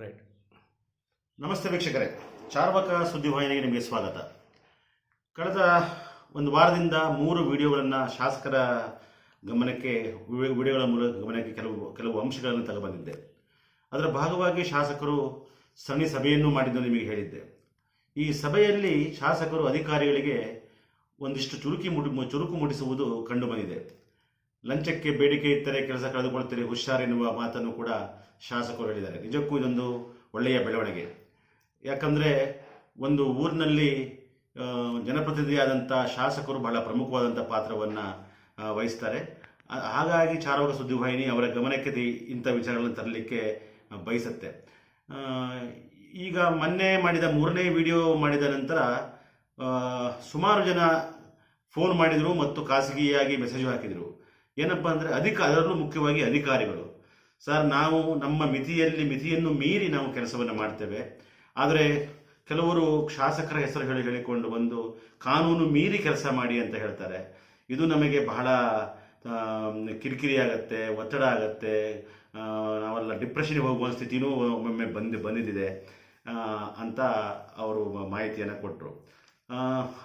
Right ನಮಸ್ತೆ ವೀಕ್ಷಕರೇ. ಚಾರ್ವಕ ಸುದ್ದಿವಾಹಿನಿಗೆ ನಿಮಗೆ ಸ್ವಾಗತ. ಕಳೆದ ಒಂದು ವಾರದಿಂದ ಮೂರು ವಿಡಿಯೋಗಳನ್ನು ಶಾಸಕರ ಗಮನಕ್ಕೆ ವಿಡಿಯೋಗಳ ಮೂಲಕ ಗಮನಕ್ಕೆ ಕೆಲವು ಕೆಲವು ಅಂಶಗಳನ್ನು ತಗೊಬಂದಿದ್ದೆ ಅದರ ಭಾಗವಾಗಿ ಶಾಸಕರು ಸರಣಿ ಸಭೆಯನ್ನು ಮಾಡಿದ್ದು ನಿಮಗೆ ಹೇಳಿದ್ದೆ. ಈ ಸಭೆಯಲ್ಲಿ ಶಾಸಕರು ಅಧಿಕಾರಿಗಳಿಗೆ ಒಂದಿಷ್ಟು ಚುರುಕಿ ಮುಡಿ ಚುರುಕು ಮೂಡಿಸುವುದು ಕಂಡುಬಂದಿದೆ ಲಂಚಕ್ಕೆ ಬೇಡಿಕೆ ಇದ್ದರೆ ಕೆಲಸ ಕಳೆದುಕೊಳ್ಳುತ್ತೀರಿ ಹುಷಾರೆನ್ನುವ ಮಾತನ್ನು ಕೂಡ ಶಾಸಕರು ಹೇಳಿದ್ದಾರೆ. ನಿಜಕ್ಕೂ ಇದೊಂದು ಒಳ್ಳೆಯ ಬೆಳವಣಿಗೆ. ಯಾಕಂದರೆ ಒಂದು ಊರಿನಲ್ಲಿ ಜನಪ್ರತಿನಿಧಿಯಾದಂಥ ಶಾಸಕರು ಬಹಳ ಪ್ರಮುಖವಾದಂಥ ಪಾತ್ರವನ್ನು ವಹಿಸ್ತಾರೆ. ಹಾಗಾಗಿ ಚಾರವಾಗ ಸುದ್ದಿವಾಹಿನಿ ಅವರ ಗಮನಕ್ಕೆ ಇಂಥ ವಿಚಾರಗಳನ್ನು ತರಲಿಕ್ಕೆ ಬಯಸುತ್ತೆ. ಈಗ ಮೊನ್ನೆ ಮಾಡಿದ ಮೂರನೇ ವಿಡಿಯೋ ಮಾಡಿದ ನಂತರ ಸುಮಾರು ಜನ ಫೋನ್ ಮಾಡಿದರು ಮತ್ತು ಖಾಸಗಿಯಾಗಿ ಮೆಸೇಜು ಹಾಕಿದರು. ಏನಪ್ಪ ಅಂದರೆ ಅಧಿಕ, ಅದರಲ್ಲೂ ಮುಖ್ಯವಾಗಿ ಅಧಿಕಾರಿಗಳು. ಸರ್, ನಾವು ನಮ್ಮ ಮಿತಿಯಲ್ಲಿ, ಮಿತಿಯನ್ನು ಮೀರಿ ನಾವು ಕೆಲಸವನ್ನು ಮಾಡ್ತೇವೆ. ಆದರೆ ಕೆಲವರು ಶಾಸಕರ ಹೆಸರು ಹೇಳಿ, ಹೇಳಿಕೊಂಡು ಬಂದು ಕಾನೂನು ಮೀರಿ ಕೆಲಸ ಮಾಡಿ ಅಂತ ಹೇಳ್ತಾರೆ. ಇದು ನಮಗೆ ಬಹಳ ಕಿರಿಕಿರಿ ಆಗತ್ತೆ, ಒತ್ತಡ ಆಗತ್ತೆ. ನಾವೆಲ್ಲ ಡಿಪ್ರೆಷನ್ಗೆ ಹೋಗುವ ಸ್ಥಿತಿನೂ ಒಮ್ಮೊಮ್ಮೆ ಬಂದು, ಬಂದಿದೆ ಅಂತ ಅವರು ಮಾಹಿತಿಯನ್ನು ಕೊಟ್ಟರು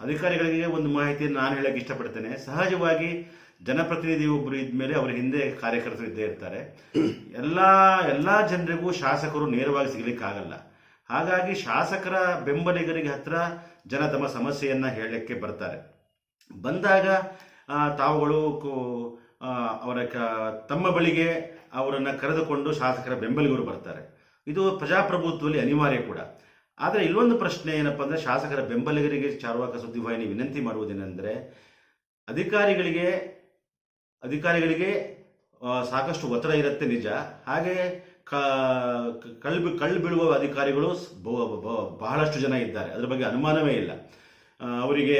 ಅಧಿಕಾರಿಗಳಿಗೆ ಒಂದು ಮಾಹಿತಿಯನ್ನು ನಾನು ಹೇಳಕ್ಕೆ ಇಷ್ಟಪಡ್ತೇನೆ. ಸಹಜವಾಗಿ ಜನಪ್ರತಿನಿಧಿ ಒಬ್ಬರು ಇದ್ಮೇಲೆ ಅವರ ಹಿಂದೆ ಕಾರ್ಯಕರ್ತರು ಇದ್ದೇ ಇರ್ತಾರೆ. ಎಲ್ಲ ಎಲ್ಲ ಜನರಿಗೂ ಶಾಸಕರು ನೇರವಾಗಿ ಸಿಗಲಿಕ್ಕಾಗಲ್ಲ. ಹಾಗಾಗಿ ಶಾಸಕರ ಬೆಂಬಲಿಗರಿಗೆ ಹತ್ರ ಜನ ತಮ್ಮ ಸಮಸ್ಯೆಯನ್ನು ಹೇಳಲಿಕ್ಕೆ ಬರ್ತಾರೆ. ಬಂದಾಗ ತಾವುಗಳು ಅವರ ಕ- ತಮ್ಮ ಬಳಿಗೆ ಅವರನ್ನು ಕರೆದುಕೊಂಡು ಶಾಸಕರ ಬೆಂಬಲಿಗರು ಬರ್ತಾರೆ. ಇದು ಪ್ರಜಾಪ್ರಭುತ್ವದಲ್ಲಿ ಅನಿವಾರ್ಯ ಕೂಡ. ಆದರೆ ಇಲ್ಲೊಂದು ಪ್ರಶ್ನೆ ಏನಪ್ಪ ಅಂದರೆ ಶಾಸಕರ ಬೆಂಬಲಿಗರಿಗೆ ಚಾರ್ವಾಕ ಸುದ್ದಿವಾಹಿನಿ ವಿನಂತಿ ಮಾಡುವುದೇನೆಂದರೆ ಅಧಿಕಾರಿಗಳಿಗೆ ಅಧಿಕಾರಿಗಳಿಗೆ ಸಾಕಷ್ಟು ಒತ್ತಡ ಇರುತ್ತೆ ನಿಜ. ಹಾಗೆ ಕಳ್ ಕಳ್ಳು ಬೀಳುವ ಅಧಿಕಾರಿಗಳು ಬಹಳಷ್ಟು ಜನ ಇದ್ದಾರೆ. ಅದರ ಬಗ್ಗೆ ಅನುಮಾನವೇ ಇಲ್ಲ. ಅವರಿಗೆ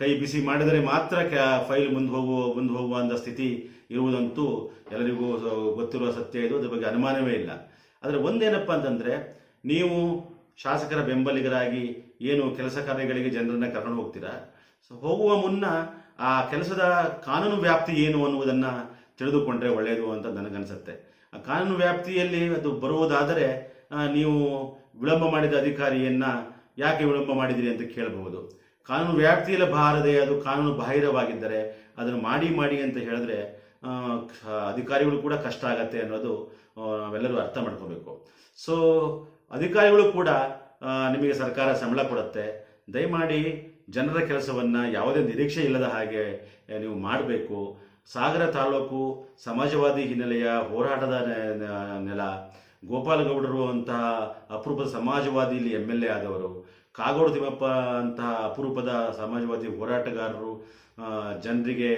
ಕೈ ಬಿಸಿ ಮಾಡಿದರೆ ಮಾತ್ರ ಕ್ಯಾ, ಫೈಲ್ ಮುಂದೆ ಹೋಗುವ ಮುಂದೆ ಹೋಗುವ ಅಂತ ಸ್ಥಿತಿ ಇರುವುದಂತೂ ಎಲ್ಲರಿಗೂ ಗೊತ್ತಿರುವ ಸತ್ಯ ಇದು. ಅದ್ರ ಬಗ್ಗೆ ಅನುಮಾನವೇ ಇಲ್ಲ. ಆದರೆ ಒಂದೇನಪ್ಪ ಅಂತಂದರೆ ನೀವು ಶಾಸಕರ ಬೆಂಬಲಿಗರಾಗಿ ಏನು ಕೆಲಸ ಕಾರ್ಯಗಳಿಗೆ ಜನರನ್ನು ಕರ್ಕೊಂಡು ಹೋಗ್ತೀರಾ? ಸೊ ಹೋಗುವ ಮುನ್ನ ಆ ಕೆಲಸದ ಕಾನೂನು ವ್ಯಾಪ್ತಿ ಏನು ಅನ್ನುವುದನ್ನು ತಿಳಿದುಕೊಂಡ್ರೆ ಒಳ್ಳೆಯದು ಅಂತ ನನಗನ್ಸುತ್ತೆ. ಆ ಕಾನೂನು ವ್ಯಾಪ್ತಿಯಲ್ಲಿ ಅದು ಬರುವುದಾದರೆ ನೀವು ವಿಳಂಬ ಮಾಡಿದ ಅಧಿಕಾರಿಯನ್ನ ಯಾಕೆ ವಿಳಂಬ ಮಾಡಿದಿರಿ ಅಂತ ಕೇಳಬಹುದು. ಕಾನೂನು ವ್ಯಾಪ್ತಿಯಲ್ಲಿ ಬಾರದೆ ಅದು ಕಾನೂನು ಬಾಹಿರವಾಗಿದ್ದರೆ, ಅದನ್ನು ಮಾಡಿ ಮಾಡಿ ಅಂತ ಹೇಳಿದ್ರೆ ಅಧಿಕಾರಿಗಳು ಕೂಡ ಕಷ್ಟ ಆಗತ್ತೆ ಅನ್ನೋದು ನಾವೆಲ್ಲರೂ ಅರ್ಥ ಮಾಡ್ಕೋಬೇಕು. ಸೊ ಅಧಿಕಾರಿಗಳು ಕೂಡ ನಿಮಗೆ ಸರ್ಕಾರ ಸಂಬಳ ಕೊಡುತ್ತೆ. ದಯಮಾಡಿ ಜನರ ಕೆಲಸವನ್ನು ಯಾವುದೇ ನಿರೀಕ್ಷೆ ಇಲ್ಲದ ಹಾಗೆ ನೀವು ಮಾಡಬೇಕು. ಸಾಗರ ತಾಲೂಕು ಸಮಾಜವಾದಿ ಹಿನ್ನೆಲೆಯ ಹೋರಾಟದ ನೆಲ. ಗೋಪಾಲಗೌಡರು ಅಂತಹ ಅಪರೂಪದ ಸಮಾಜವಾದಿ ಇಲ್ಲಿ ಎಂ ಎಲ್ ಎ ಆದವರು. ಕಾಗೋಡು ತಿಮ್ಮಪ್ಪ ಅಂತಹ ಅಪರೂಪದ ಸಮಾಜವಾದಿ ಹೋರಾಟಗಾರರು. ಜನರಿಗೆ,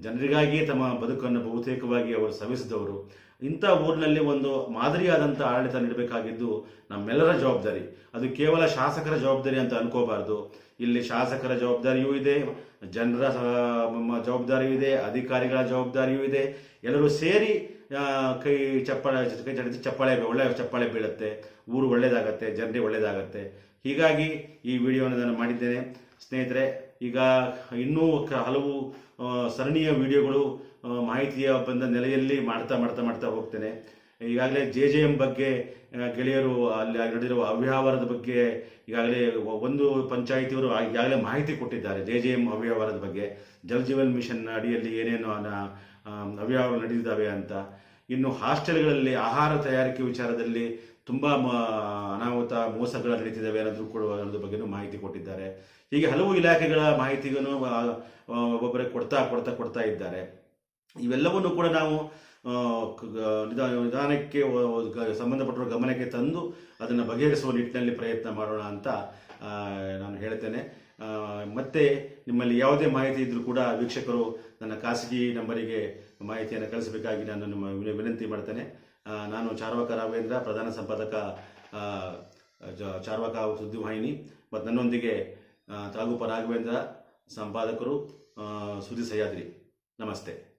ಜನರಿಗಾಗಿಯೇ ತಮ್ಮ ಬದುಕನ್ನು ಬಹುತೇಕವಾಗಿ ಅವರು ಸವಿಸಿದವರು. ಇಂಥ ಊರಿನಲ್ಲಿ ಒಂದು ಮಾದರಿಯಾದಂಥ ಆಡಳಿತ ನೀಡಬೇಕಾಗಿದ್ದು ನಮ್ಮೆಲ್ಲರ ಜವಾಬ್ದಾರಿ. ಅದು ಕೇವಲ ಶಾಸಕರ ಜವಾಬ್ದಾರಿ ಅಂತ ಅನ್ಕೋಬಾರ್ದು. ಇಲ್ಲಿ ಶಾಸಕರ ಜವಾಬ್ದಾರಿಯೂ ಇದೆ, ಜನರ ಜವಾಬ್ದಾರಿಯೂ ಇದೆ, ಅಧಿಕಾರಿಗಳ ಜವಾಬ್ದಾರಿಯೂ ಇದೆ. ಎಲ್ಲರೂ ಸೇರಿ ಕೈ ಚಪ್ಪಾಳೆ, ಕೈ ಚಡಿಸಿ ಚಪ್ಪಾಳೆ, ಒಳ್ಳೆ ಚಪ್ಪಾಳೆ ಬೀಳುತ್ತೆ. ಊರು ಒಳ್ಳೆಯದಾಗತ್ತೆ ಜನರಿಗೆ ಒಳ್ಳೆಯದಾಗತ್ತೆ ಹೀಗಾಗಿ ಈ ವಿಡಿಯೋನ ನಾನು ಮಾಡಿದ್ದೇನೆ. ಸ್ನೇಹಿತರೆ ಈಗ ಇನ್ನೂ ಹಲವು ಸರಣಿಯ ವಿಡಿಯೋಗಳು ಮಾಹಿತಿಯ ಬಂದ ನೆಲೆಯಲ್ಲಿ ಮಾಡ್ತಾ ಮಾಡ್ತಾ ಮಾಡ್ತಾ ಹೋಗ್ತೇನೆ. ಈಗಾಗಲೇ ಜೆ ಜೆ ಎಂ ಬಗ್ಗೆ ಗೆಳೆಯರು ಅಲ್ಲಿ ನಡೆದಿರುವ ಅವ್ಯವಹಾರದ ಬಗ್ಗೆ ಈಗಾಗಲೇ ಒಂದು ಪಂಚಾಯಿತಿಯವರು ಈಗಾಗಲೇ ಮಾಹಿತಿ ಕೊಟ್ಟಿದ್ದಾರೆ ಜೆ ಜೆ ಎಂ ಅವ್ಯವಹಾರದ ಬಗ್ಗೆ. ಜಲ್ ಜೀವನ್ ಮಿಷನ್ ಅಡಿಯಲ್ಲಿ ಏನೇನು ಅವ್ಯವಹಾರ ನಡೆದಿದ್ದಾವೆ ಅಂತ. ಇನ್ನು ಹಾಸ್ಟೆಲ್ಗಳಲ್ಲಿ ಆಹಾರ ತಯಾರಿಕೆ ವಿಚಾರದಲ್ಲಿ ತುಂಬ ಅನಾಹುತ ಮೋಸಗಳು ನಡೀತಿದ್ದಾವೆ ಅನ್ನೋದ್ರ ಕೂಡ ಅನ್ನೋದ್ರ ಬಗ್ಗೆನೂ ಮಾಹಿತಿ ಕೊಟ್ಟಿದ್ದಾರೆ. ಹೀಗೆ ಹಲವು ಇಲಾಖೆಗಳ ಮಾಹಿತಿಗೂ ಒಬ್ಬೊಬ್ಬರೇ ಕೊಡ್ತಾ ಕೊಡ್ತಾ ಕೊಡ್ತಾ ಇದ್ದಾರೆ. ಇವೆಲ್ಲವನ್ನು ಕೂಡ ನಾವು ನಿಧಾನಕ್ಕೆ ಸಂಬಂಧಪಟ್ಟವರ ಗಮನಕ್ಕೆ ತಂದು ಅದನ್ನು ಬಗೆಹರಿಸುವ ನಿಟ್ಟಿನಲ್ಲಿ ಪ್ರಯತ್ನ ಮಾಡೋಣ ಅಂತ ನಾನು ಹೇಳ್ತೇನೆ. ಮತ್ತೆ ನಿಮ್ಮಲ್ಲಿ ಯಾವುದೇ ಮಾಹಿತಿ ಇದ್ರೂ ಕೂಡ ವೀಕ್ಷಕರು ನನ್ನ ಖಾಸಗಿ ನಂಬರಿಗೆ ಮಾಹಿತಿಯನ್ನು ಕಳಿಸಬೇಕಾಗಿ ನಾನು ನಿಮ್ಮ ವಿನ- ವಿನಂತಿ ಮಾಡ್ತೇನೆ. ನಾನು ಚಾರ್ವಾಕ ರಾಘವೇಂದ್ರ, ಪ್ರಧಾನ ಸಂಪಾದಕ ಚಾರ್ವಾಕ ಸುದ್ದಿವಾಹಿನಿ ಮತ್ತು ನನ್ನೊಂದಿಗೆ ತಾಗುಪ ರಾಘವೇಂದ್ರ ಸಂಪಾದಕರು ಸುದ್ದಿ ಸಹ್ಯಾದ್ರಿ. ನಮಸ್ತೆ.